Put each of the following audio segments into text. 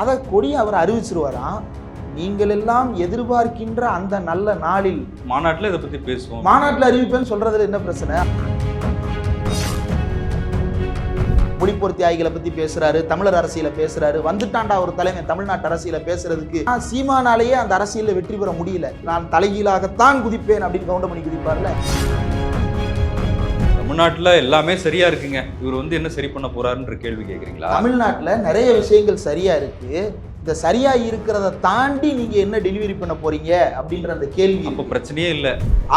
அதை கொடி அவர் அறிவிச்சிருவாராம். நீங்கள் எல்லாம் எதிர்பார்க்கின்ற அந்த நல்ல நாளில் மாநாட்டில் இதை பத்தி பேசுவோம். மாநாட்டில் அறிவிப்பேன்னு சொல்றதுல என்ன பிரச்சனை? முடிப்பொருத்தி ஆய்களை பத்தி பேசுறாரு தமிழர் அரசியல பேசுறாரு வந்துட்டாண்டா ஒரு தலைமை தமிழ்நாட்டு அரசியல பேசுறதுக்கு. சீமானாலேயே அந்த அரசியல்ல வெற்றி பெற முடியல. நான் தலைகீழாகத்தான் குதிப்பேன் அப்படின்னு கவுண்டமணி குதிப்பார்ல. தமிழ்நாட்டுல எல்லாமே சரியா இருக்குங்க. இவர் வந்து என்ன சரி பண்ண போறாருன்ற கேள்வி கேக்குறீங்களா? தமிழ்நாட்டுல நிறைய விஷயங்கள் சரியா இருக்கு. இந்த சரியா இருக்கிறத தாண்டி நீங்க என்ன டெலிவரி பண்ண போறீங்க அப்படின்ற அந்த கேள்வி அப்ப பிரச்சனையே இல்ல.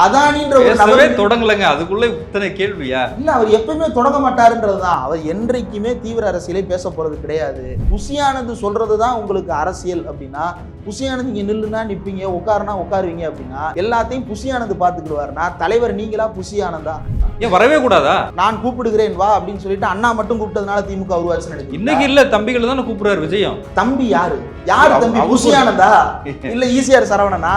அதானின்ற ஒரு தொடங்கலங்க. அதுக்குள்ள இத்தனை கேள்வியா? இல்ல அவர் எப்பயுமே தொடங்க மாட்டாருன்றதுதான் அவர் என்றைக்குமே தீவிர அரசியலே பேச போறது கிடையாது. புசியானது சொல்றதுதான் உங்களுக்கு அரசியல் அப்படின்னா புசியானது இங்க நில்லுனா நிப்பீங்க உட்காருனா உட்காருவீங்க அப்படின்னா எல்லாத்தையும் புசியானது பாத்துக்கிடுவாருன்னா தலைவர் நீங்களா புசியானதா? ஏன் வரவே கூடாதா? நான் கூப்பிடுகிறேன் வா அப்படின்னு சொல்லிட்டு அண்ணா மட்டும் கூப்பிட்டதுனால திமுக உருவாச்சுன்னு நினைக்கிறீங்களா? இன்னைக்கு இல்ல தம்பிகளை தானே கூப்பிடுறாரு விஜயம். தம்பி யாரு? யாரு தம்பி? அவர் புசியானதா? இல்ல ஈசிஆர் சரவணனா?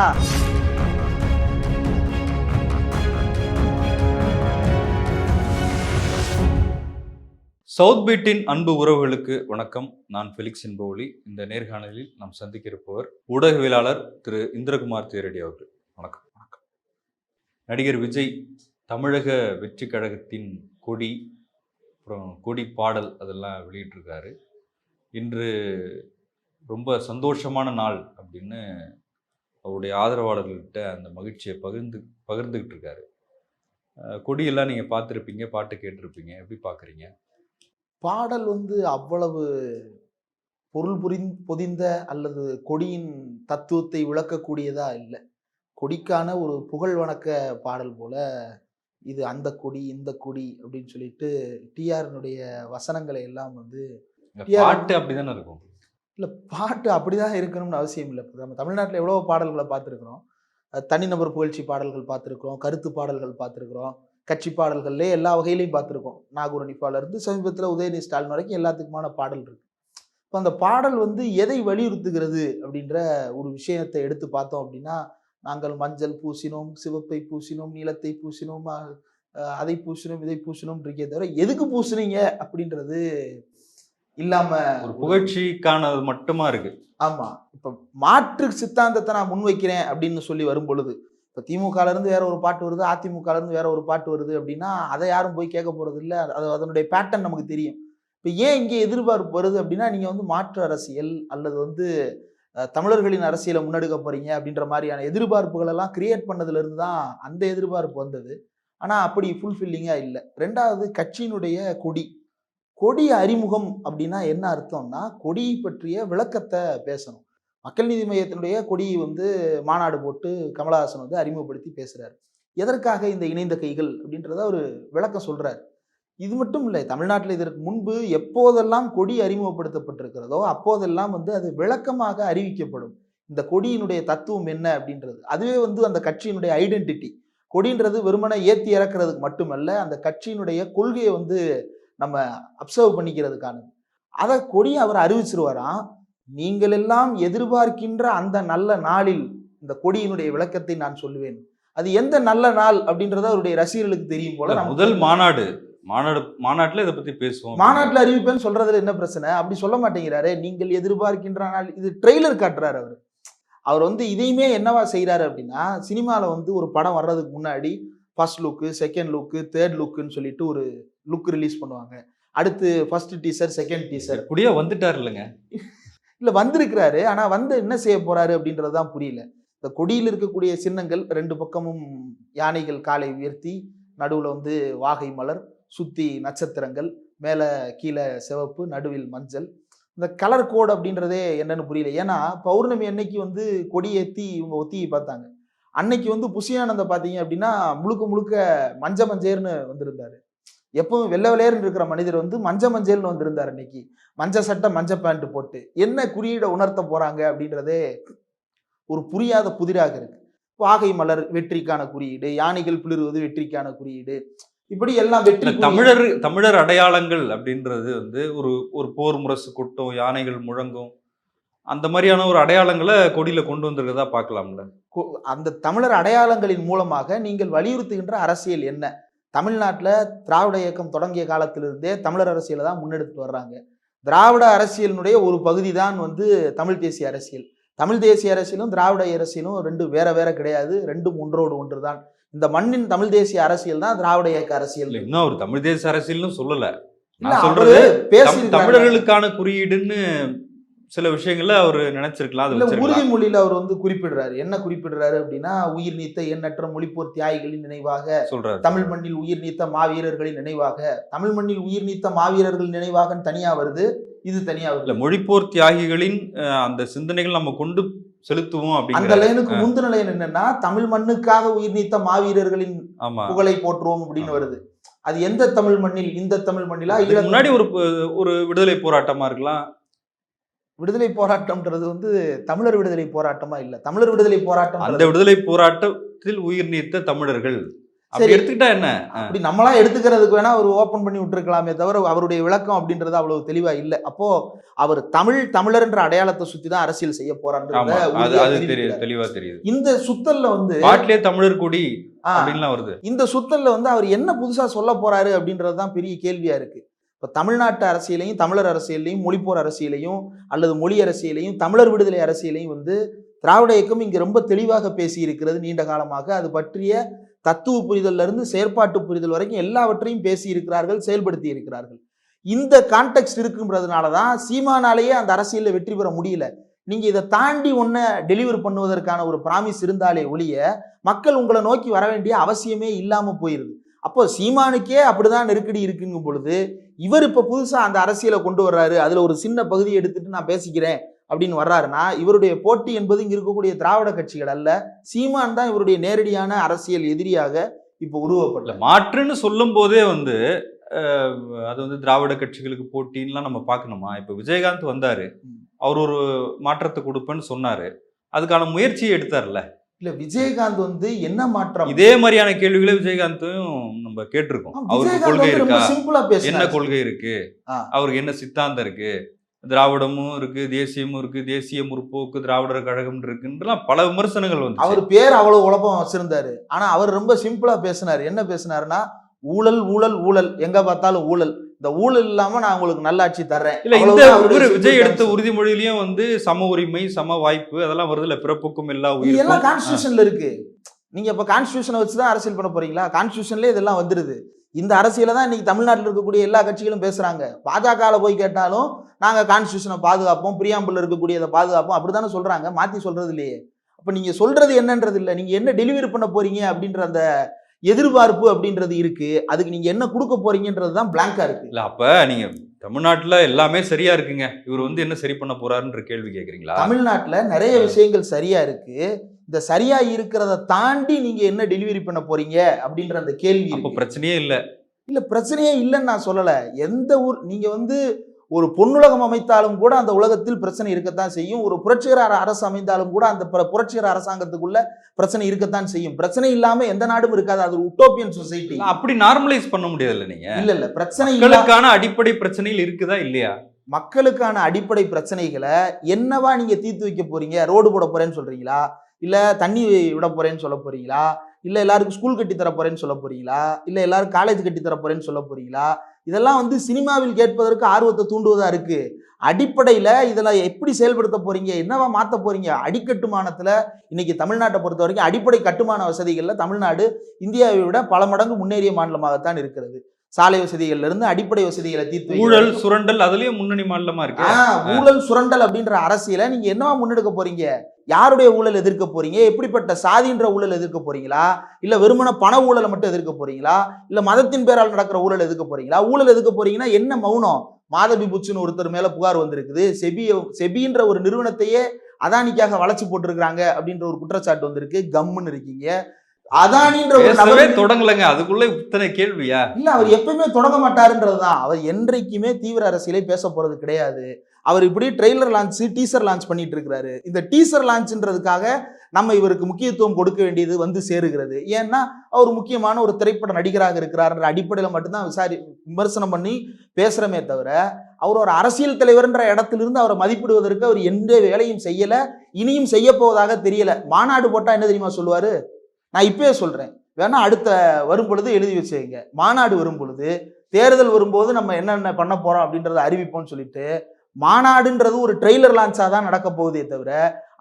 சவுத் பீட்டின் அன்பு உறவுகளுக்கு வணக்கம். நான் ஃபெலிக்ஸ் என்பவொலி. இந்த நேர்காணலில் நாம் சந்திக்க இருப்பவர் ஊடகவியலாளர் திரு இந்திரகுமார் தேரடி அவர்கள். வணக்கம். வணக்கம். நடிகர் விஜய் தமிழக வெற்றி கழகத்தின் கொடி அப்புறம் கொடி பாடல் அதெல்லாம் வெளியிட்டிருக்காரு. இன்று ரொம்ப சந்தோஷமான நாள் அப்படின்னு அவருடைய ஆதரவாளர்கள்கிட்ட அந்த மகிழ்ச்சியை பகிர்ந்து பகிர்ந்துக்கிட்டு இருக்காரு கொடியெல்லாம் நீங்கள் பார்த்துருப்பீங்க பாட்டு கேட்டிருப்பீங்க. எப்படி பார்க்குறீங்க? பாடல் வந்து அவ்வளவு பொருள் புரிந் பொதிந்த அல்லது கொடியின் தத்துவத்தை விளக்கக்கூடியதா இல்லை. கொடிக்கான ஒரு புகழ் வணக்க பாடல் போல இது அந்த கொடி இந்த கொடி அப்படின்னு சொல்லிட்டு டிஆர்னுடைய வசனங்களை எல்லாம் வந்து. பாட்டு அப்படிதானே இருக்கும்? இல்லை பாட்டு அப்படிதான் இருக்கணும்னு அவசியம் இல்லை. நம்ம தமிழ்நாட்டில் எவ்வளோ பாடல்களை பார்த்துருக்குறோம். தனிநபர் புகழ்ச்சி பாடல்கள் பார்த்துருக்குறோம் கருத்து பாடல்கள் பார்த்துருக்குறோம். கட்சி பாடல்கள்லேயே எல்லா வகையிலையும் பார்த்துருக்கோம். நாகூர் அனிஃபால இருந்து சமீபத்தில் உதயநிதி ஸ்டாலின் வரைக்கும் எல்லாத்துக்குமான பாடல் இருக்கு. இப்போ அந்த பாடல் வந்து எதை வலியுறுத்துகிறது அப்படின்ற ஒரு விஷயத்தை எடுத்து பார்த்தோம் அப்படின்னா நாங்கள் மஞ்சள் பூசினோம் சிவப்பை பூசினோம் நீலத்தை பூசினோம் அதை பூசினோம் இதை பூசினோம் இருக்கே தவிர எதுக்கு பூசுனீங்க அப்படின்றது இல்லாம ஒரு புகழ்ச்சிக்கானது மட்டுமா இருக்கு? ஆமா. இப்ப மாற்று சித்தாந்தத்தை நான் முன்வைக்கிறேன் அப்படின்னு சொல்லி வரும் பொழுது இப்போ திமுகலேருந்து வேற ஒரு பாட்டு வருது அதிமுகலேருந்து வேற ஒரு பாட்டு வருது அப்படின்னா அதை யாரும் போய் கேட்க போகிறது இல்லை அது அதனுடைய பேட்டர்ன் நமக்கு தெரியும். இப்போ ஏன் இங்கே எதிர்பார்ப்பு வருது அப்படின்னா நீங்கள் வந்து மாற்று அரசியல் அல்லது வந்து தமிழர்களின் அரசியலை முன்னெடுக்க போகிறீங்க அப்படின்ற மாதிரியான எதிர்பார்ப்புகளெல்லாம் கிரியேட் பண்ணதுலேருந்து தான் அந்த எதிர்பார்ப்பு வந்தது. ஆனால் அப்படி ஃபுல்ஃபில்லிங்காக இல்லை. ரெண்டாவது கட்சியினுடைய கொடி. கொடி அறிமுகம் அப்படின்னா என்ன அர்த்தம்னா கொடியை பற்றிய விளக்கத்தை பேசணும். மக்கள் நீதி மையத்தினுடைய கொடி வந்து மாநாடு போட்டு கமலஹாசன் வந்து அறிமுகப்படுத்தி பேசுறாரு. எதற்காக இந்த இணைந்த கைகள் அப்படின்றத ஒரு விளக்கம் சொல்றாரு. இது மட்டும் இல்லை தமிழ்நாட்டில் இதற்கு முன்பு எப்போதெல்லாம் கொடி அறிமுகப்படுத்தப்பட்டிருக்கிறதோ அப்போதெல்லாம் வந்து அது விளக்கமாக அறிவிக்கப்படும். இந்த கொடியினுடைய தத்துவம் என்ன அப்படின்றது. அதுவே வந்து அந்த கட்சியினுடைய ஐடென்டிட்டி கொடின்றது வெறுமனை ஏற்றி இறக்குறதுக்கு மட்டுமல்ல அந்த கட்சியினுடைய கொள்கையை வந்து நம்ம அப்சர்வ் பண்ணிக்கிறதுக்கானது. அதை கொடி அவர் அறிவிச்சிருவாராம். நீங்கள் எல்லாம் எதிர்பார்க்கின்ற அந்த நல்ல நாளில் இந்த கொடியினுடைய விளக்கத்தை நான் சொல்லுவேன். அது எந்த நல்ல நாள் அப்படின்றத அவருடைய ரசிகர்களுக்கு தெரியும் போல முதல் மாநாடு. மாநாடு மாநாட்டுல இதை பத்தி பேசுவோம் மாநாட்டில் அறிவிப்பேன்னு சொல்றதுல என்ன பிரச்சனை? அப்படி சொல்ல மாட்டேங்கிறாரு நீங்கள் எதிர்பார்க்கின்ற நாள். இது ட்ரெய்லர் காட்டுறாரு அவர். அவர் வந்து இதையுமே என்னவா செய்றாரு அப்படின்னா சினிமாவில் வந்து ஒரு படம் வர்றதுக்கு முன்னாடி first look second look third லுக்குன்னு சொல்லிட்டு ஒரு லுக் ரிலீஸ் பண்ணுவாங்க. அடுத்து ஃபர்ஸ்ட் டீசர் செகண்ட் டீசர் எப்படியோ வந்துட்டார் இல்லைங்க இல்லை வந்திருக்கிறாரு ஆனால் வந்து என்ன செய்ய போறாரு அப்படின்றது தான் புரியல. இந்த கொடியில் இருக்கக்கூடிய சின்னங்கள் ரெண்டு பக்கமும் யானைகள் காலை உயர்த்தி நடுவில் வந்து வாகை மலர் சுற்றி நட்சத்திரங்கள் மேலே கீழே சிவப்பு நடுவில் மஞ்சள். இந்த கலர் கோட் அப்படின்றதே என்னன்னு புரியல. ஏன்னா பௌர்ணமி அன்னைக்கு வந்து கொடி ஏற்றி இவங்க ஒத்தி பார்த்தாங்க. அன்னைக்கு வந்து புசியானந்த பார்த்தீங்க அப்படின்னா முழுக்க முழுக்க மஞ்ச மஞ்சேர்னு வந்திருந்தாரு. எப்பவும் வெள்ளை வெள்ளையர்னு இருக்கிற மனிதர் வந்து மஞ்ச மஞ்சள்னு வந்திருந்தார் அன்னைக்கு மஞ்ச சட்டை மஞ்ச பேண்ட் போட்டு. என்ன குறியீடை உணர்த்த போறாங்க அப்படின்றதே ஒரு புரியாத புதிராக இருக்கு. வாகை மலர் வெற்றிக்கான குறியீடு யானைகள் பிளிருவது வெற்றிக்கான குறியீடு. இப்படி எல்லாம் வெற்றி. தமிழர் தமிழர் அடையாளங்கள் அப்படின்றது வந்து ஒரு ஒரு போர் முரசு கொட்டும் யானைகள் முழங்கும். அந்த மாதிரியான ஒரு அடையாளங்களை கொடியில கொண்டு வந்திருக்கதா பார்க்கலாம்ல. அந்த தமிழர் அடையாளங்களின் மூலமாக நீங்கள் வலியுறுத்துகின்ற அரசியல் என்ன? தமிழ்நாட்டில் திராவிட இயக்கம் தொடங்கிய காலத்திலிருந்தே தமிழர் அரசியலை தான் முன்னெடுத்து வர்றாங்க. திராவிட அரசியலினுடைய ஒரு பகுதி தான் வந்து தமிழ் தேசிய அரசியல். தமிழ் தேசிய அரசியலும் திராவிட அரசியலும் ரெண்டு வேற வேற கிடையாது. ரெண்டும் ஒன்றோடு ஒன்று தான் இந்த மண்ணின் தமிழ் தேசிய அரசியல் தான் திராவிட இயக்க அரசியல். இன்னும் அவர் தமிழ் தேச அரசியல்னு சொல்லல. நான் சொல்றது தமிழர்களுக்கான குறியீடுன்னு சில விஷயங்கள்ல அவர் நினைச்சிருக்கலாம் அது வச்சிருக்கலாம். உறுதிமொழியில அவர் வந்து குறிப்பிடுறாரு. என்ன குறிப்பிடுறாரு அப்படின்னா உயிர் நீத்த எண்ணற்ற மொழிப்போர் தியாகிகளின் நினைவாக சொல்றாரு. தமிழ் மண்ணில் உயிர் நீத்த மாவீரர்களின் நினைவாக தமிழ் மண்ணில் உயிர் நீத்த மாவீரர்கள் நினைவாக தனியா வருது இது தனியா இல்ல வருது மொழிப்போர் தியாகிகளின் அந்த சிந்தனைகள் நம்ம கொண்டு செலுத்துவோம் அந்த அப்படிங்கிற லைனுக்கு முந்தின லைன் என்னன்னா தமிழ் மண்ணுக்காக உயிர் நீத்த மாவீரர்களின் புகழை போற்றுவோம் அப்படின்னு வருது. அது எந்த தமிழ் மண்ணில் இந்த தமிழ் மண்ணிலா முன்னாடி ஒரு ஒரு விடுதலை போராட்டமா இருக்கலாம் விடுதலை போராட்டம்ன்றது வந்து தமிழர் விடுதலை போராட்டமா இல்ல? தமிழர் விடுதலை போராட்டம் அந்த விடுதலை போராட்டத்தில் உயிர் நீத்த தமிழர்கள். சரி. எடுத்துக்கிட்டா என்ன? அப்படி நம்மளா எடுத்துக்கிறதுக்கு வேணா அவர் ஓபன் பண்ணி விட்டுருக்கலாமே தவிர அவருடைய விளக்கம் அப்படின்றது அவ்வளவு தெளிவா இல்ல. அப்போ அவர் தமிழ் தமிழர் என்ற அடையாளத்தை சுத்தி தான் அரசியல் செய்ய. தெரியுது தெளிவா தெரியுது. இந்த சுத்தல்ல வந்து பாட்டிலே தமிழர் கொடி வருது. இந்த சுத்தல்ல வந்து அவர் என்ன புதுசா சொல்ல போறாரு அப்படின்றது தான் பெரிய கேள்வியா இருக்கு. இப்போ தமிழ்நாட்டு அரசியலையும் தமிழர் அரசியலையும் மொழிப்போர் அரசியலையும் அல்லது மொழி அரசியலையும் தமிழர் விடுதலை அரசியலையும் வந்து திராவிட இயக்கம் இங்கே ரொம்ப தெளிவாக பேசி இருக்கிறது நீண்ட காலமாக. அது பற்றிய தத்துவ புரிதல்ல இருந்து செயற்பாட்டு புரிதல் வரைக்கும் எல்லாவற்றையும் பேசி இருக்கிறார்கள் செயல்படுத்தி இருக்கிறார்கள் இந்த கான்டெக்ட் இருக்குன்றதுனால தான் சீமானாலேயே அந்த அரசியலில் வெற்றி பெற முடியல. நீங்க இதை தாண்டி ஒன்ன டெலிவர் பண்ணுவதற்கான ஒரு ப்ராமிஸ் இருந்தாலே ஒழிய மக்கள் உங்களை நோக்கி வர வேண்டிய அவசியமே இல்லாமல் போயிருது. அப்போ சீமானுக்கே அப்படிதான் நெருக்கடி இருக்குங்கும் பொழுது இவர் இப்ப புதுசா அந்த அரசியலை கொண்டு வர்றாரு அதுல ஒரு சின்ன பகுதியை எடுத்துட்டு நான் பேசிக்கிறேன் அப்படின்னு வர்றாருன்னா இவருடைய போட்டி என்பது இங்க இருக்கக்கூடிய திராவிட கட்சிகள் அல்ல சீமான் தான் இவருடைய நேரடியான அரசியல் எதிரியாக இப்போ உருவப்படல மாற்றுன்னு சொல்லும் போதே வந்து அது வந்து திராவிட கட்சிகளுக்கு போட்டின்லாம் நம்ம பார்க்கணுமா? இப்ப விஜயகாந்த் வந்தாரு. அவர் ஒரு மாற்றத்தை கொடுப்பேன்னு சொன்னாரு அதுக்கான முயற்சியை எடுத்தார்ல? இல்ல விஜயகாந்த் வந்து என்ன மாற்றம்? இதே மாதிரியான கேள்விகளை விஜயகாந்தையும் நம்ம கேட்டிருக்கோம். அவருக்கு கொள்கை இருக்கா? சிம்பிளா என்ன பேசினார். கொள்கை இருக்கு. அவருக்கு என்ன சித்தாந்தம் இருக்கு? திராவிடமும் இருக்கு தேசியமும் இருக்கு தேசிய முற்போக்கு திராவிடர் கழகம் இருக்குன்றலாம் பல விமர்சனங்கள் வந்து அவர் பேர் அவ்வளவு குழப்பம் வச்சிருந்தாரு. ஆனா அவர் ரொம்ப சிம்பிளா பேசினாரு. என்ன பேசினாருன்னா ஊழல் ஊழல் ஊழல். எங்க பார்த்தாலும் ஊழல். இந்த ஊழல் இல்லாம நான் உங்களுக்கு நல்லாட்சி தர்றேன். இல்ல இந்த simple விஜய் எடுத்த. உறுதிமொழியிலயும் வந்து சம உரிமை சம வாய்ப்பு அதெல்லாம் வருது இல்ல பிறப்புக்கும் எல்லா எல்லாம் கான்ஸ்டியூஷன்ல இருக்கு. நீங்க இப்ப கான்ஸ்டியூஷனை வச்சு தான் அரசியல் பண்ண போறீங்களா? கான்ஸ்டியூஷன்ல இதெல்லாம் வந்துருது. இந்த அரசியல தான் இன்னைக்கு தமிழ்நாட்டில் இருக்கக்கூடிய எல்லா கட்சிகளும் பேசுறாங்க. பாஜகல போய் கேட்டாலும் நாங்க கான்ஸ்டியூஷனை பாதுகாப்போம் பிரியாம்பிள் இருக்கக்கூடியதை பாதுகாப்போம் அப்படித்தானே சொல்றாங்க. மாத்தி சொல்றது இல்லையே அப்ப நீங்க சொல்றது என்னன்றது இல்ல நீங்க என்ன டெலிவரி பண்ண போறீங்க அப்படின்ற அந்த எதிர்பார்ப்பு அப்படின்றது இருக்கு. அதுக்கு நீங்க என்ன கொடுக்க போறீங்கன்றது தான் பிளாங்கா இருக்கு. இல்ல அப்ப நீங்க தமிழ்நாட்டுல எல்லாமே சரியா இருக்குங்க. இவர் வந்து என்ன சரி பண்ண போறாருன்ற கேள்வி கேக்குறீங்களா? தமிழ்நாட்டுல நிறைய விஷயங்கள் சரியா இருக்கு. இந்த சரியா இருக்கிறத தாண்டி நீங்க என்ன டெலிவரி பண்ண போறீங்க அப்படின்ற அந்த கேள்வி இருக்கு. பிரச்சனையே இல்ல. இல்ல பிரச்சனையே இல்லைன்னு நான் சொல்லல. எந்த ஊர் நீங்க வந்து ஒரு பொன்னுலகம் அமைத்தாலும் கூட அந்த உலகத்தில் பிரச்சனை இருக்கத்தான் செய்யும். ஒரு புரட்சிகர அர- அரசு அமைந்தாலும் கூட அந்த புர- புரட்சிகர அரசாங்கத்துக்குள்ள பிரச்சனை இருக்கத்தான் செய்யும். பிரச்சனை இல்லாம எந்த நாடும் இருக்காது. அது உட்டோப்பியன் சொசைட்டி அப்படி நார்மலைஸ் பண்ண முடியாதுல்ல நீங்க? இல்ல இல்ல. பிரச்சனை இல்ல மக்களுக்கான அடிப்படை பிரச்சனைகள் இருக்குதா இல்லையா? மக்களுக்கான அடிப்படை பிரச்சனைகளை என்னவா நீங்க தீர்த்து வைக்க போறீங்க? ரோடு போட போறேன்னு சொல்றீங்களா? இல்ல தண்ணி விட போறேன்னு சொல்ல போறீங்களா? இல்ல எல்லாருக்கும் ஸ்கூல் கட்டி தர போறேன்னு சொல்ல போறீங்களா? இல்ல எல்லாரும் காலேஜ் கட்டி தர போறேன்னு சொல்ல போறீங்களா? இதெல்லாம் வந்து சினிமாவில் கேட்பதற்கு ஆர்வத்தை தூண்டுவதா இருக்கு? அடிப்படையில இதெல்லாம் எப்படி செயல்படுத்த போறீங்க? என்னவா மாத்த போறீங்க? அடிக்கட்டுமானத்தில் இன்னைக்கு தமிழ்நாட்டை பொறுத்த வரைக்கும் அடிப்படை கட்டுமான வசதிகள்ல தமிழ்நாடு இந்தியாவை விட பல மடங்கு முன்னேறிய மாநிலமாகத்தான் இருக்கிறது. சாலை வசதிகள்ல இருந்து அடிப்படை வசதிகளை தீர்த்து ஊழல் சுரண்டல் அதுலயும் முன்னணி மாநிலமா இருக்கு. ஊழல் சுரண்டல் அப்படின்ற அரசியலை நீங்க என்னவா முன்னெடுக்க போறீங்க? யாருடைய ஊழல் எதிர்க்க போறீங்க? எப்படிப்பட்ட சாதின்ற ஊழல் எதிர்க்க போறீங்களா? இல்ல வெறுமன பண ஊழலை மட்டும் எதிர்க்க போறீங்களா? இல்ல மதத்தின் பேரால் நடக்கிற ஊழல் எதிர்க்க போறீங்களா? ஊழல் எதிர்க்க போறீங்கன்னா என்ன மௌனம்? மாதவி புச்சுன்னு ஒருத்தர் மேல புகார் வந்திருக்குது. செபி செபின்ற ஒரு நிறுவனத்தையே அதானிக்காக வளைச்சு போட்டிருக்காங்க அப்படின்ற ஒரு குற்றச்சாட்டு வந்திருக்கு. கம்முன்னு இருக்கீங்க. அதானின்ற ஒரு நபர் தொடங்கலங்க. அதுக்குள்ள இத்தனை கேள்வியா? இல்ல அவர் எப்பயுமே தொடங்க மாட்டாருன்றதுதான் அவர் என்றைக்குமே தீவிர அரசியலை பேச போறது கிடையாது. அவர் இப்படி ட்ரெய்லர் லான்ச் டீசர் லான்ச் பண்ணிட்டு இருக்கிறாரு. இந்த டீசர் லான்ச்ன்றதுக்காக நம்ம இவருக்கு முக்கியத்துவம் கொடுக்க வேண்டியது வந்து சேருகிறது. ஏன்னா அவர் முக்கியமான ஒரு திரைப்பட நடிகராக இருக்கிறார்ன்ற அடிப்படையில் மட்டும்தான் விசாரி விமர்சனம் பண்ணி பேசுறமே தவிர அவர் ஒரு அரசியல் தலைவர்ன்ற இடத்திலிருந்து அவரை மதிப்பிடுவதற்கு அவர் எந்த வேலையும் செய்யல. இனியும் செய்ய போவதாக தெரியல. மாநாடு போட்டா என்ன தெரியுமா சொல்லுவாரு? நான் இப்பயே சொல்கிறேன் வேணா அடுத்த வரும் பொழுது எழுதி வச்சுக்கங்க. மாநாடு வரும் பொழுது தேர்தல் வரும்போது நம்ம என்னென்ன பண்ண போகிறோம் அப்படின்றத அறிவிப்போம்னு சொல்லிட்டு மாநாடுன்றது ஒரு ட்ரெய்லர் லான்ச்சாக தான் நடக்க போகுதே தவிர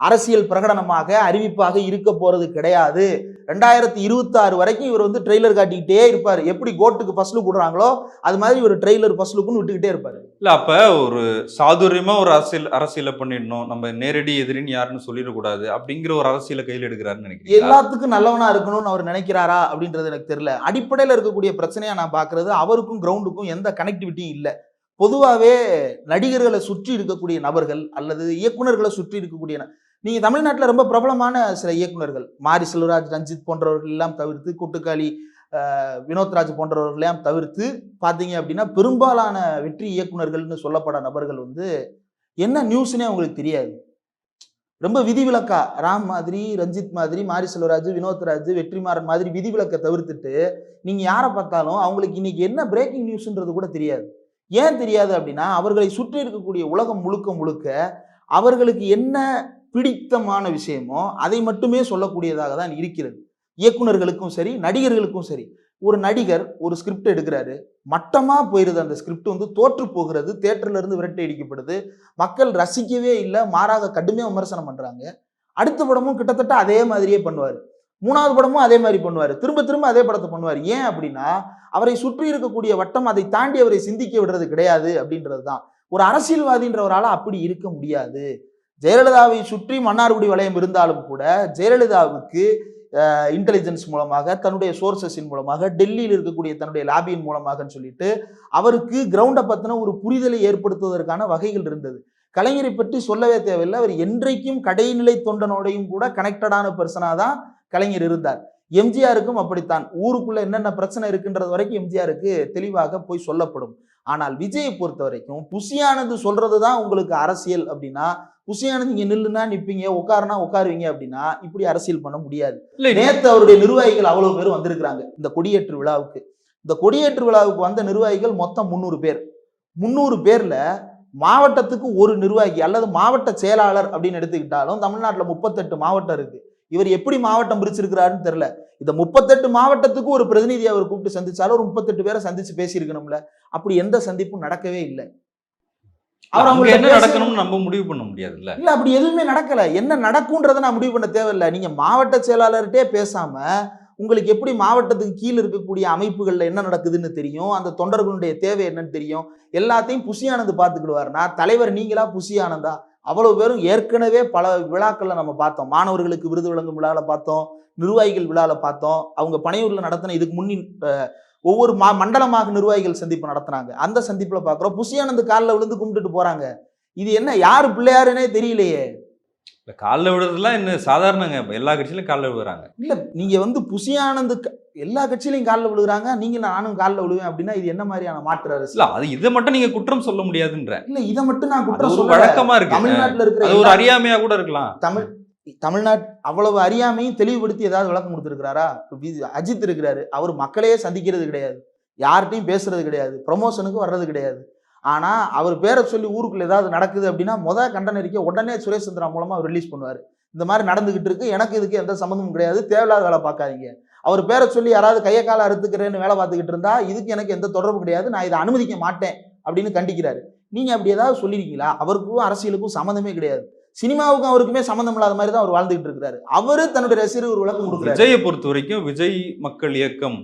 அரசியல் பிரகடனமாக அறிவிப்பாக இருக்க போறது கிடையாது. ரெண்டாயிரத்தி இருபத்தாறு வரைக்கும் இவர் வந்து ட்ரெய்லர் காட்டிக்கிட்டே இருப்பார். எப்படி கோட்டுக்கு ஃபர்ஸ்ட் கொடுறாங்களோ அது மாதிரி ஒரு ட்ரெய்லர் ஃபர்ஸ்ட்லுக்குன்னு விட்டுக்கிட்டே இருப்பாரு. இல்ல அப்ப ஒரு சாதுரியமா ஒரு அரசியல் அரசியலை பண்ணிடணும். நம்ம நேரடி எதிரின்னு யாருன்னு சொல்லிடக்கூடாது அப்படிங்கிற ஒரு அரசியலை கையில் எடுக்கிறாருன்னு நினைக்கிறீங்களா? எல்லாத்துக்கும் நல்லவனா இருக்கணும்னு அவர் நினைக்கிறாரா அப்படின்றது எனக்கு தெரியல. அடிப்படையில் இருக்கக்கூடிய பிரச்சனையா நான் பார்க்கிறது அவருக்கும் கிரவுண்டுக்கும் எந்த கனெக்டிவிட்டியும் இல்லை. பொதுவாகவே நடிகர்களை சுற்றி இருக்கக்கூடிய நபர்கள் அல்லது இயக்குனர்களை சுற்றி இருக்கக்கூடிய நீங்கள் தமிழ்நாட்டில் ரொம்ப பிரபலமான சில இயக்குனர்கள் மாரி செல்வராஜ் ரஞ்சித் போன்றவர்கள் எல்லாம் தவிர்த்து கூட்டுக்காளி வினோத்ராஜ் போன்றவர்களையும் தவிர்த்து பார்த்தீங்க அப்படின்னா பெரும்பாலான வெற்றி இயக்குநர்கள்னு சொல்லப்பட நபர்கள் வந்து என்ன நியூஸ்னே அவங்களுக்கு தெரியாது. ரொம்ப விதிவிலக்கா ராம் மாதிரி ரஞ்சித் மாதிரி மாரி செல்வராஜ் வினோத்ராஜ் வெற்றிமாறன் மாதிரி விதிவிலக்கை தவிர்த்துட்டு நீங்கள் யாரை பார்த்தாலும் அவங்களுக்கு இன்னைக்கு என்ன பிரேக்கிங் நியூஸ்ன்றது கூட தெரியாது. ஏன் தெரியாது அப்படின்னா அவர்களை சுற்றி இருக்கக்கூடிய உலகம் முழுக்க முழுக்க அவர்களுக்கு என்ன பிடித்தமான விஷயமோ அதை மட்டுமே சொல்லக்கூடியதாக தான் இருக்கிறது. இயக்குனர்களுக்கும் சரி நடிகர்களுக்கும் சரி. ஒரு நடிகர் ஒரு ஸ்கிரிப்ட் எடுக்கிறாரு மட்டமாக போயிருது அந்த ஸ்கிரிப்ட் வந்து தோற்று போகிறது தேட்டர்லேருந்து விரட்டி அடிக்கப்படுது மக்கள் ரசிக்கவே இல்லை மாறாக கடுமையாக விமர்சனம் பண்ணுறாங்க அடுத்த படமும் கிட்டத்தட்ட அதே மாதிரியே பண்ணுவார். மூணாவது படமும் அதே மாதிரி பண்ணுவார். திரும்ப திரும்ப அதே படத்தை பண்ணுவார். ஏன் அப்படின்னா அவரை சுற்றி இருக்கக்கூடிய வட்டம் அதை தாண்டி அவரை சிந்திக்க விடுறது கிடையாது அப்படின்றது தான். ஒரு அரசியல்வாதின்றவரால் அப்படி இருக்க முடியாது. ஜெயலலிதாவை சுற்றி மன்னார்குடி வளையம் இருந்தாலும் கூட ஜெயலலிதாவுக்கு இன்டெலிஜென்ஸ் மூலமாக தன்னுடைய சோர்சஸின் மூலமாக டெல்லியில் இருக்கக்கூடிய தன்னுடைய லாபியின் மூலமாகன்னு சொல்லிட்டு அவருக்கு கிரவுண்டை பற்றின ஒரு புரிதலை ஏற்படுத்துவதற்கான வகைகள் இருந்தது. கலைஞரை பற்றி சொல்லவே தேவையில்லை. அவர் என்றைக்கும் கடைநிலை தொண்டனோடையும் கூட கனெக்டடான பர்சனாக தான் கலைஞர் இருந்தார். எம்ஜிஆருக்கும் அப்படித்தான். ஊருக்குள்ள என்னென்ன பிரச்சனை இருக்குன்றது வரைக்கும் எம்ஜிஆருக்கு தெளிவாக போய் சொல்லப்படும். ஆனால் விஜயை பொறுத்த வரைக்கும் புசியானது சொல்றது தான் உங்களுக்கு அரசியல் அப்படின்னா புசியானது இங்க நில்லுனா நிப்பீங்க உட்காருனா உட்காருவீங்க அப்படின்னா இப்படி அரசியல் பண்ண முடியாது. இல்ல நேத்து அவருடைய நிர்வாகிகள் அவ்வளவு பேர் வந்திருக்கிறாங்க இந்த கொடியேற்று விழாவுக்கு. இந்த கொடியேற்று விழாவுக்கு வந்த நிர்வாகிகள் மொத்தம் முந்நூறு பேர். முந்நூறு பேர்ல மாவட்டத்துக்கு ஒரு நிர்வாகி அல்லது மாவட்ட செயலாளர் அப்படின்னு எடுத்துக்கிட்டாலும் தமிழ்நாட்டில் முப்பத்தெட்டு மாவட்டம் இருக்கு. இவர் எப்படி மாவட்டம் பிரிச்சிருக்கிறாருன்னு தெரியல. இந்த முப்பத்தெட்டு மாவட்டத்துக்கு ஒரு பிரதிநிதி அவர் கூப்பிட்டு சந்திச்சாலும் ஒரு முப்பத்தெட்டு பேரை சந்திச்சு பேசியிருக்கணும்ல. அப்படி எந்த சந்திப்பும் நடக்கவே இல்லை. அவர் அவங்கள்ட்ட என்ன நடக்கணும்னு நம்ம முடிவு பண்ண முடியாதுல்ல. இல்ல அப்படி எதுவுமே நடக்கல. என்ன நடக்கும்ன்றதை நான் முடிவு பண்ண தேவையில்லை. நீங்க மாவட்ட செயலாளர்கிட்டே பேசாம உங்களுக்கு எப்படி மாவட்டத்துக்கு கீழே இருக்கக்கூடிய அமைப்புகள்ல என்ன நடக்குதுன்னு தெரியும் அந்த தொண்டர்களுடைய தேவை என்னன்னு தெரியும் எல்லாத்தையும் புசி ஆனந்த் பார்த்துக்கிடுவாருன்னா தலைவர் நீங்களா புசி ஆனந்தா அவ்வளவு பேரும் ஏற்கனவே பல விழாக்கள்ல நம்ம பார்த்தோம். மாணவர்களுக்கு விருது வழங்கும் விழாவில் பார்த்தோம் நிர்வாகிகள் விழாவில் பார்த்தோம். அவங்க பனையூர்ல நடத்தின இதுக்கு முன்னின் ஒவ்வொரு மா மண்டலமாக நிர்வாகிகள் சந்திப்பு நடத்துனாங்க. அந்த சந்திப்புல பார்க்குறோம் புசி ஆனந்த் காலில் விழுந்து கும்பிட்டுட்டு போறாங்க. இது என்ன யாரு பிள்ளையாருன்னே தெரியலையே. இல்ல காலில் விடுறதுலாம் என்ன சாதாரணங்க. எல்லா கட்சியிலும் காலில் விடுறாங்க இல்ல நீங்க வந்து க- எல்லா கட்சியிலையும் காலில் விழுகிறாங்க. நீங்க நானும் காலில் விழுவேன் அப்படின்னா இது என்ன மாதிரியான மாற்று அரசு? இல்ல அது இதை மட்டும் நீங்க குற்றம் சொல்ல முடியாதுன்ற. இல்ல இதை மட்டும் நான் குற்றம் ஒரு சொல்லல. வழக்கமா இருக்கு. தமிழ்நாட்டுல இருக்கிற ஒரு எல்லா- அறியாமையா கூட இருக்கலாம். தமிழ் தமிழ்நாட் அவ்வளவு அறியாமையும் தெளிவுபடுத்தி ஏதாவது விளக்கம் கொடுத்துருக்கிறாரா? அஜித் இருக்கிறாரு. அவர் மக்களையே சந்திக்கிறது கிடையாது. யார்கிட்டையும் பேசுறது கிடையாது. ப்ரொமோஷனுக்கு வர்றது கிடையாது. ஆனால் அவர் பேரை சொல்லி ஊருக்குள்ள ஏதாவது நடக்குது அப்படின்னா முதல் கண்டன அறிக்கை உடனே சுரேஷ் சந்திரா அவர் ரிலீஸ் பண்ணுவார். இந்த மாதிரி நடந்துகிட்டு இருக்கு. எனக்கு இதுக்கு எந்த சம்மந்தமும் கிடையாது. தேவையில்லாத வேலை பார்க்காதீங்க. அவர் பேரை சொல்லி யாராவது கையை காலை அறுத்துக்கிறேன்னு வேலை பார்த்துக்கிட்டு இருந்தா இதுக்கு எனக்கு எந்த தொடர்பு கிடையாது. நான் இதை அனுமதிக்க மாட்டேன் அப்படின்னு கண்டிக்கிறாரு. நீங்கள் அப்படி ஏதாவது சொல்லியிருக்கீங்களா அவருக்கும் அரசியலுக்கும் சம்மந்தமே கிடையாது. சினிமாவுக்கும் அவருக்குமே சம்மந்தம் இல்லாத மாதிரி தான் அவர் வாழ்ந்துகிட்டு இருக்கிறாரு. அவரு தன்னுடைய ரசிகர் ஒரு விளக்கம் கொடுக்குறாரு. விஜயை பொறுத்த வரைக்கும் விஜய் மக்கள் இயக்கம்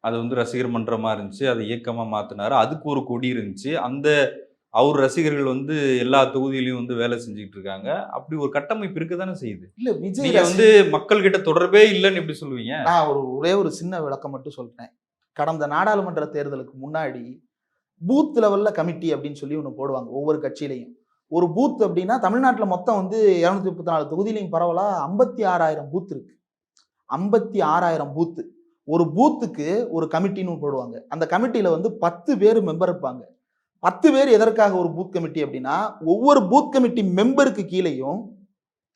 அது வந்து ரசிகர் மன்றமா இருந்துச்சு அதை இயக்கமா மாத்தினாரு. அதுக்கு ஒரு கொடி இருந்துச்சு. அந்த அவர் ரசிகர்கள் வந்து எல்லா தொகுதியிலையும் வந்து வேலை செஞ்சுக்கிட்டு இருக்காங்க. அப்படி ஒரு கட்டமைப்பு இருக்க தானே செய்யுது. இல்ல விஜய் வந்து மக்கள் கிட்ட தொடர்பே இல்லைன்னு எப்படி சொல்லுவீங்க? நான் ஒரு ஒரே ஒரு சின்ன விளக்கம் மட்டும் சொல்றேன். கடந்த நாடாளுமன்ற தேர்தலுக்கு முன்னாடி பூத் லெவல்ல கமிட்டி அப்படின்னு சொல்லி ஒன்று போடுவாங்க ஒவ்வொரு கட்சியிலையும். ஒரு பூத் அப்படின்னா தமிழ்நாட்டில் மொத்தம் வந்து இரநூத்தி முப்பத்தி நாலு தொகுதியிலையும் பரவலா ஐம்பத்தி ஆறாயிரம் பூத் இருக்கு. ஐம்பத்தி ஆறாயிரம் பூத்து ஒரு பூத்துக்கு ஒரு கமிட்டின்னு போடுவாங்க. அந்த கமிட்டியில் வந்து பத்து பேர் மெம்பர் இருப்பாங்க. பத்து பேர் எதற்காக ஒரு பூத் கமிட்டி அப்படின்னா ஒவ்வொரு பூத் கமிட்டி மெம்பருக்கு கீழேயும்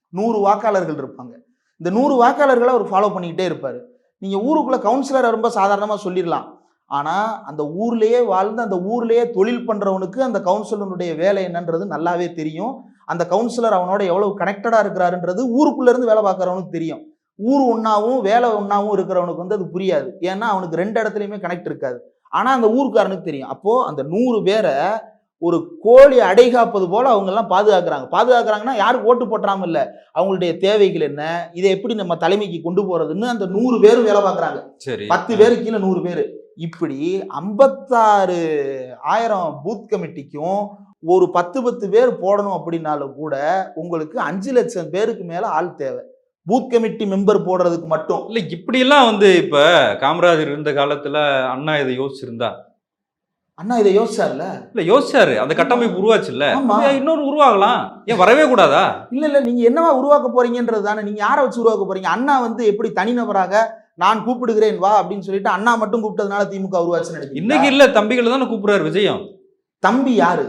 நூறு வாக்காளர்கள் இருப்பாங்க. இந்த நூறு வாக்காளர்களை அவர் ஃபாலோ பண்ணிக்கிட்டே இருப்பார். நீங்கள் ஊருக்குள்ளே கவுன்சிலரை ரொம்ப சாதாரணமாக சொல்லிடலாம். ஆனால் அந்த ஊர்லேயே வாழ்ந்து அந்த ஊர்லேயே தொழில் பண்ணுறவனுக்கு அந்த கவுன்சிலருடைய வேலை என்னன்றது நல்லாவே தெரியும். அந்த கவுன்சிலர் அவனோட எவ்வளவு கனெக்டடாக இருக்கிறாருன்றது ஊருக்குள்ள இருந்து வேலை பார்க்குறவனுக்கு தெரியும். ஊர் ஒன்றாவும் வேலை ஒன்றாவும் இருக்கிறவனுக்கு வந்து அது புரியாது. ஏன்னா அவனுக்கு ரெண்டு இடத்துலையுமே கனெக்ட் இருக்காது. ஆனா அந்த ஊருக்காரனுக்கு தெரியும். அப்போ அந்த நூறு பேரை ஒரு கோழி அடைகாப்பது போல அவங்க எல்லாம் பாதுகாக்கிறாங்க. பாதுகாக்கிறாங்கன்னா யாருக்கு ஓட்டு போட்டுறாம இல்ல. அவங்களுடைய தேவைகள் என்ன? இதை எப்படி நம்ம தலைமைக்கு கொண்டு போறதுன்னு அந்த நூறு பேரும் வேலை பார்க்கறாங்க. பத்து பேரு கீழே நூறு பேர். இப்படி ஐம்பத்தாறு ஆயிரம் பூத் கமிட்டிக்கும் ஒரு பத்து பத்து பேர் போடணும் அப்படின்னாலும் கூட உங்களுக்கு அஞ்சு லட்சம் பேருக்கு மேல ஆள் தேவை. பூத் கமிட்டி மெம்பர் போடுறதுக்கு மட்டும். இல்ல இப்படி எல்லாம் வந்து இப்ப காமராஜர் இருந்த காலத்துல அண்ணா இதை யோசிச்சிருந்தா? அண்ணா இதை யோசிச்சார்ல? இல்ல யோசிச்சாரு. அந்த கட்டமைப்பு உருவாச்சுல்ல. ஆமா. ஏன் இன்னொரு உருவாகலாம். ஏன் வரவே கூடாதா? இல்ல இல்ல நீங்க என்னவா உருவாக்க போறீங்கன்றது தானே நீங்க யாரை வச்சு உருவாக்க போறீங்க? அண்ணா வந்து எப்படி தனிநபராக நான் கூப்பிடுகிறேன் வா அப்படின்னு சொல்லிட்டு அண்ணா மட்டும் கூப்பிட்டதுனால திமுக உருவாச்சுன்னு இன்னைக்கு இல்ல தம்பிகளை தானே கூப்பிடுறாரு விஜயம். தம்பி யாரு?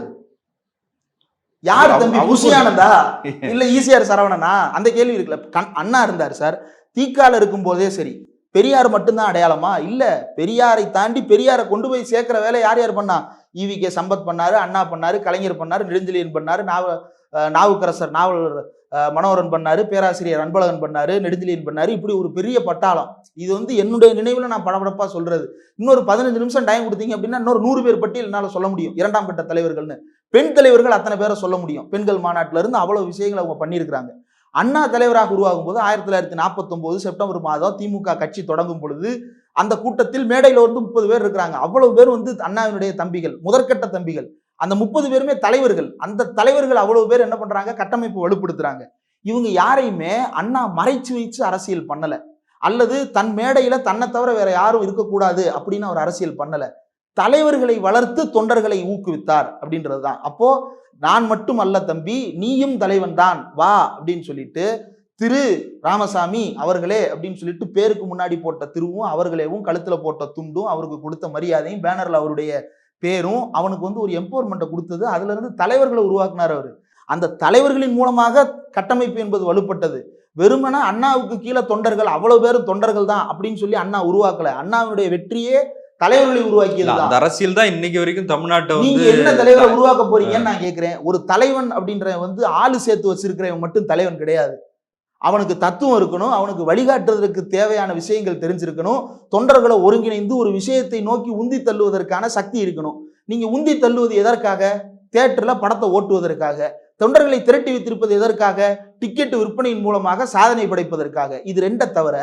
யாரு தம்பி? புசியானந்தா? இல்ல ஈசிஆர் சரவணனா? அந்த கேள்வி இருக்குல்ல. கண்- அண்ணா இருந்தார் சார். தீக்கால இருக்கும் போதே சரி. பெரியார் மட்டும்தான் அடையாளமா? இல்ல பெரியாரை தாண்டி பெரியாரை கொண்டு போய் சேர்க்கிற வேலை யார் யார் பண்ணா? ஈவி கே சம்பத் பண்ணாரு அண்ணா பண்ணாரு கலைஞர் பண்ணாரு நெடுஞ்செழியன் பண்ணாரு நாவ நாவுக்கரசர் நாவலர் மனோரன் மனோகரன் பண்ணாரு பேராசிரியர் அன்பழகன் பண்ணாரு நெடுஞ்செழியன் பண்ணாரு. இப்படி ஒரு பெரிய பட்டாளம். இது வந்து என்னுடைய நினைவில் நான் படபடப்பாக சொல்றது. இன்னொரு பதினஞ்சு நிமிஷம் டைம் கொடுத்தீங்க அப்படின்னா இன்னொரு நூறு பேர் பட்டியல் என்னால் சொல்ல முடியும். இரண்டாம் கட்ட தலைவர்கள்னு. பெண் தலைவர்கள் அத்தனை பேரை சொல்ல முடியும். பெண்கள் மாநாட்டுல இருந்து அவ்வளோ விஷயங்களை அவங்க பண்ணியிருக்கிறாங்க. அண்ணா தலைவராக உருவாகும் போது ஆயிரத்தி தொள்ளாயிரத்தி நாற்பத்தொம்போது செப்டம்பர் மாதம் திமுக கட்சி தொடங்கும் பொழுது அந்த கூட்டத்தில் மேடையில் வந்து முப்பது பேர் இருக்கிறாங்க. அவ்வளவு பேர் வந்து அண்ணாவினுடைய தம்பிகள் முதற்கட்ட தம்பிகள். அந்த முப்பது பேருமே தலைவர்கள். அந்த தலைவர்கள் அவ்வளவு பேர் என்ன பண்றாங்க? கட்டமைப்பு வலுப்படுத்துறாங்க. இவங்க யாரையுமே அண்ணா மறைச்சு வைச்சு அரசியல் பண்ணல. அல்லது தன் மேடையில தன்னை தவிர வேற யாரும் இருக்கக்கூடாது அப்படின்னு அவர் அரசியல் பண்ணல. தலைவர்களை வளர்த்து தொண்டர்களை ஊக்குவித்தார் அப்படின்றது தான் அப்போ நான் மட்டும் அல்ல தம்பி நீயும் தலைவன் தான் வா அப்படின்னு சொல்லிட்டு திரு ராமசாமி அவர்களே அப்படின்னு சொல்லிட்டு பேருக்கு முன்னாடி போட்ட திருவும் அவர்களேவும் கழுத்துல போட்ட துண்டும் அவருக்கு கொடுத்த மரியாதையும் பேனர்ல அவருடைய பேரும் அவனுக்கு வந்து ஒரு எம்பவர்மெண்ட்டை கொடுத்தது. அதுல இருந்து தலைவர்களை உருவாக்குனார் அவர். அந்த தலைவர்களின் மூலமாக கட்டமைப்பு என்பது வலுப்பட்டது. வெறுமனே அண்ணாவுக்கு கீழே தொண்டர்கள் அவ்வளவு பேரும் தொண்டர்கள் தான் அப்படின்னு சொல்லி அண்ணா உருவாக்கல. அண்ணாவுடைய வெற்றியே தலைவர்களை உருவாக்கியது அந்த அரசியல் தான் இன்னைக்கு வரைக்கும் தமிழ்நாட்டை நீங்க என்ன தலைவரை உருவாக்க போறீங்கன்னு நான் கேக்குறேன். ஒரு தலைவன் அப்படின்றவன் வந்து ஆளு சேர்த்து வச்சிருக்கிறவன் மட்டும் தலைவன் கிடையாது. அவனுக்கு தத்துவம் இருக்கணும் அவனுக்கு வழிகாட்டுறதுக்கு தேவையான விஷயங்கள் தெரிஞ்சிருக்கணும் தொண்டர்களை ஒருங்கிணைந்து ஒரு விஷயத்தை நோக்கி உந்தி தள்ளுவதற்கான சக்தி இருக்கணும். நீங்க உந்தி தள்ளுவது எதற்காக? தேட்டரில் படத்தை ஓட்டுவதற்காக. தொண்டர்களை திரட்டி வைத்திருப்பது எதற்காக? டிக்கெட் விற்பனையின் மூலமாக சாதனை படைப்பதற்காக. இது ரெண்டை தவிர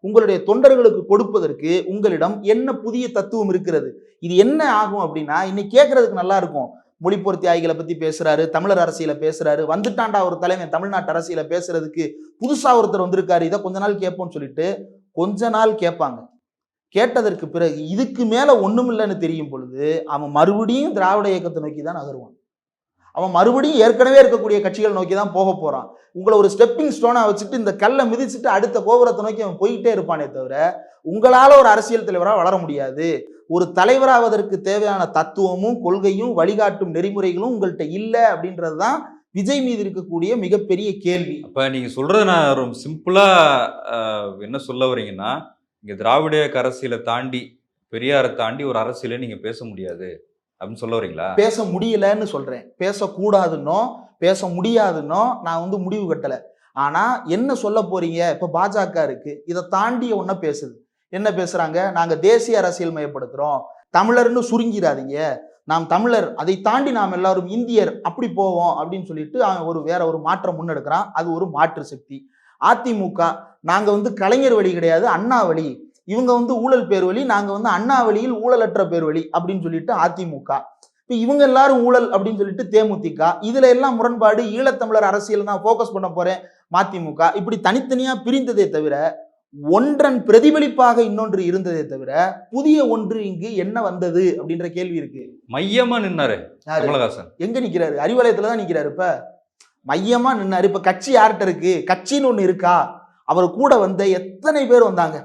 உங்களுடைய தொண்டர்களுக்கு கொடுப்பதற்கு உங்களிடம் என்ன புதிய தத்துவம் இருக்கிறது? இது என்ன ஆகும் அப்படின்னா இன்னைக்கு கேட்கறதுக்கு நல்லா இருக்கும். மொழிப்போர் தியாகிகளை பத்தி பேசுறாரு தமிழர் அரசியல பேசுறாரு. வந்துட்டாண்டா ஒரு தலைமை தமிழ்நாட்டு அரசியல பேசுறதுக்கு. புதுசா ஒருத்தர் வந்திருக்காரு இதை கொஞ்ச நாள் கேட்போம்னு சொல்லிட்டு கொஞ்ச நாள் கேட்பாங்க. கேட்டதற்கு பிறகு இதுக்கு மேல ஒண்ணும் இல்லைன்னு தெரியும் பொழுது அவன் மறுபடியும் திராவிட இயக்கத்தை நோக்கி தான் நகருவான். அவன் மறுபடியும் ஏற்கனவே இருக்கக்கூடிய கட்சிகள் நோக்கி தான் போக போகிறான் உங்களை ஒரு ஸ்டெப்பிங் ஸ்டோனை வச்சுட்டு இந்த கல்லை மிதிச்சுட்டு அடுத்த கோபுரத்தை நோக்கி அவன் போயிட்டே இருப்பானே தவிர உங்களால் ஒரு அரசியல் தலைவராக வளர முடியாது. ஒரு தலைவராவதற்கு தேவையான தத்துவமும் கொள்கையும் வழிகாட்டும் நெறிமுறைகளும் உங்கள்கிட்ட இல்லை அப்படின்றது தான் விஜய் மீது இருக்கக்கூடிய மிகப்பெரிய கேள்வி. அப்போ நீங்கள் சொல்றது நான் ரொம்ப சிம்பிளாக என்ன சொல்ல வரீங்கன்னா இங்கே திராவிட அரசியலை தாண்டி பெரியாரை தாண்டி ஒரு அரசியலை நீங்கள் பேச முடியாது. அப்படின்னு சொல்ல வரீங்களா? பேச முடியலன்னு சொல்றேன். பேசக்கூடாதுன்னோ பேச முடியாதுன்னோ நான் வந்து முடிவு கட்டல. ஆனா என்ன சொல்ல போறீங்க? இப்ப பாஜக இருக்கு. இதை தாண்டி ஒன்ன பேசுது. என்ன பேசுறாங்க? நாங்க தேசிய அரசியல் மயப்படுத்துறோம். தமிழர்னு சுருங்கிடாதீங்க. நாம் தமிழர். அதை தாண்டி நாம் எல்லாரும் இந்தியர். அப்படி போவோம் அப்படின்னு சொல்லிட்டு அவன் ஒரு வேற ஒரு மாற்றம் முன்னெடுக்கிறான். அது ஒரு மாற்று சக்தி. அதிமுக நாங்க வந்து கலைஞர் வழி கிடையாது அண்ணா வழி. இவங்க வந்து ஊழல் பேர் வழி நாங்க வந்து அண்ணா வழியில் ஊழலற்ற பேர் வழி அப்படின்னு சொல்லிட்டு அதிமுக. இப்போ இவங்க எல்லாரும் ஊழல் அப்படின்னு சொல்லிட்டு தேமுதிக. இதுல எல்லாம் முரண்பாடு ஈழத்தமிழர் அரசியல் நான் ஃபோக்கஸ் பண்ண போறேன் மதிமுக. இப்படி தனித்தனியா பிரிந்ததே தவிர ஒன்றன் பிரதிபலிப்பாக இன்னொன்று இருந்ததே தவிர புதிய ஒன்று இங்கு என்ன வந்தது அப்படின்ற கேள்வி இருக்கு. மையமா நின்னாரு? கமலஹாசன். எங்க நிக்கிறாரு? அறிவாலயத்துல தான் நிக்கிறாரு இப்ப. மையமா நின்னாரு. இப்ப கட்சி யார்கிட்ட இருக்கு? கட்சின்னு ஒண்ணு இருக்கா? அவர் கூட வந்த எத்தனை பேர் வந்தாங்க?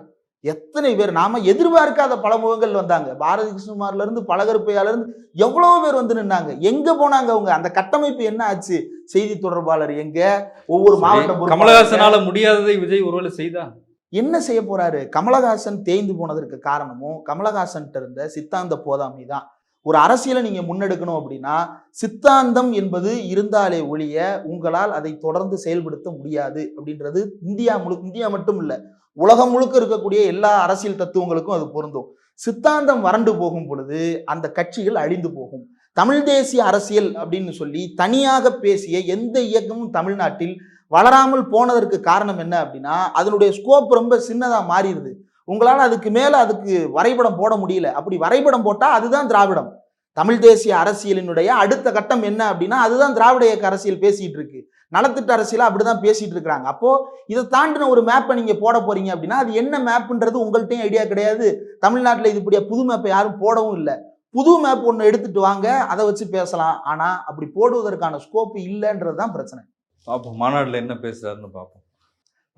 எத்தனை பேர்? நாம எதிர்பார்க்காத பல முகங்கள் வந்தாங்க. பாரதி கிருஷ்ணகுமார்ல இருந்து பலகருப்பையால இருந்து எவ்வளவு பேர் வந்து நின்னாங்க. எங்க போனாங்க அவங்க? அந்த கட்டமைப்பு என்ன ஆச்சு? செய்தி தொடர்பாளர் எங்க? ஒவ்வொரு மாவட்ட பொறுப்பாளர் எங்க? கமலஹாசனால முடியாததை விஜய் ஒருவேளை செய்தா? என்ன செய்ய போறாரு? கமலஹாசன் தேய்ந்து போனதற்கு காரணமும் கமலஹாசன் இருந்த சித்தாந்த போதாமை தான். ஒரு அரசியலை நீங்கள் முன்னெடுக்கணும் அப்படின்னா சித்தாந்தம் என்பது இருந்தாலே ஒழிய உங்களால் அதை தொடர்ந்து செயல்படுத்த முடியாது அப்படின்றது இந்தியா முழு இந்தியா மட்டும் இல்லை உலகம் முழுக்க இருக்கக்கூடிய எல்லா அரசியல் தத்துவங்களுக்கும் அது பொருந்தும். சித்தாந்தம் வறண்டு போகும் பொழுது அந்த கட்சிகள் அழிந்து போகும். தமிழ் தேசிய அரசியல் அப்படின்னு சொல்லி தனியாக பேசிய எந்த இயக்கமும் தமிழ்நாட்டில் வளராமல் போனதற்கு காரணம் என்ன அப்படின்னா அதனுடைய ஸ்கோப் ரொம்ப சின்னதாக மாறிடுது. உங்களால் அதுக்கு மேலே அதுக்கு வரைபடம் போட முடியல. அப்படி வரைபடம் போட்டால் அதுதான் திராவிடம். தமிழ் தேசிய அரசியலினுடைய அடுத்த கட்டம் என்ன அப்படின்னா அதுதான் திராவிட இயக்க அரசியல் பேசிகிட்டு இருக்கு. நலத்திட்ட அப்படி தான் பேசிகிட்டு இருக்கிறாங்க. அப்போது இதை தாண்டின ஒரு மேப்பை நீங்கள் போட போகிறீங்க அப்படின்னா அது என்ன மேப்புன்றது உங்கள்கிட்டையும் ஐடியா கிடையாது. தமிழ்நாட்டில் இது இப்படியா புது மேப்பை யாரும் போடவும் இல்லை. புது மேப் ஒன்று எடுத்துட்டு வாங்க அதை வச்சு பேசலாம். ஆனால் அப்படி போடுவதற்கான ஸ்கோப்பு இல்லைன்றது தான் பிரச்சனை. பார்ப்போம் மாநாட்டில் என்ன பேசுறாருன்னு பார்ப்போம்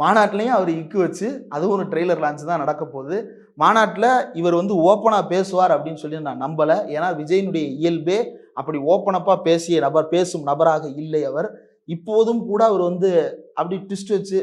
மாநாட்டிலையும் அவர் இக்கு வச்சு அதுவும் ஒரு ட்ரெய்லர் லான்ச் தான் நடக்க போகுது. மாநாட்டில் இவர் வந்து ஓப்பனாக பேசுவார் அப்படின்னு சொல்லி நான் நம்பலை. ஏன்னா விஜயனுடைய இயல்பே அப்படி ஓப்பனப்பாக பேசிய நபர் பேசும் நபராக இல்லை அவர். இப்போதும் கூட அவர் வந்து அப்படி ட்விஸ்ட் வச்சு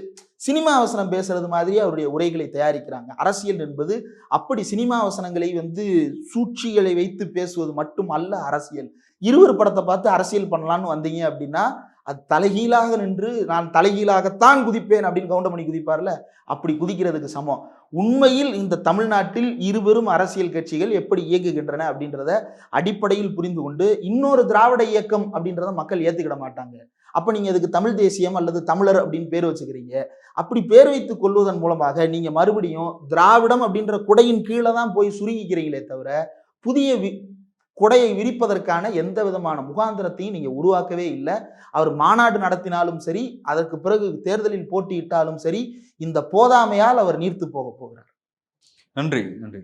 சினிமா வசனம் பேசுறது மாதிரியே அவருடைய உரைகளை தயாரிக்கிறாங்க. அரசியல் என்பது அப்படி சினிமா வசனங்களை வந்து சூழ்ச்சிகளை வைத்து பேசுவது மட்டும் அல்ல அரசியல். இருவர் படத்தை பார்த்து அரசியல் பண்ணலான்னு வந்தீங்க அப்படின்னா அது தலைகீழாக நின்று நான் தலைகீழாகத்தான் குதிப்பேன் அப்படின்னு கவுண்டமணி குதிப்பார்ல அப்படி குதிக்கிறதுக்கு சமம். உண்மையில் இந்த தமிழ்நாட்டில் இருவரும் அரசியல் கட்சிகள் எப்படி இயங்குகின்றன அப்படின்றத அடிப்படையில் புரிந்து கொண்டு இன்னொரு திராவிட இயக்கம் அப்படின்றத மக்கள் ஏற்றுக்கிட மாட்டாங்க. அப்போ நீங்கள் அதுக்கு தமிழ் தேசியம் அல்லது தமிழர் அப்படின்னு பேர் வச்சுக்கிறீங்க? அப்படி பேர் வைத்துக் கொள்வதன் மூலமாக நீங்கள் மறுபடியும் திராவிடம் அப்படின்ற குடையின் கீழே தான் போய் சுருங்கிக்கிறீங்களே தவிர புதிய வி குடையை விரிப்பதற்கான எந்த விதமான முகாந்திரத்தையும் நீங்கள் உருவாக்கவே இல்லை. அவர் மாநாடு நடத்தினாலும் சரி அதற்கு பிறகு தேர்தலில் போட்டியிட்டாலும் சரி இந்த போதாமையால் அவர் நீர்த்து போக போகிறார். நன்றி நன்றி.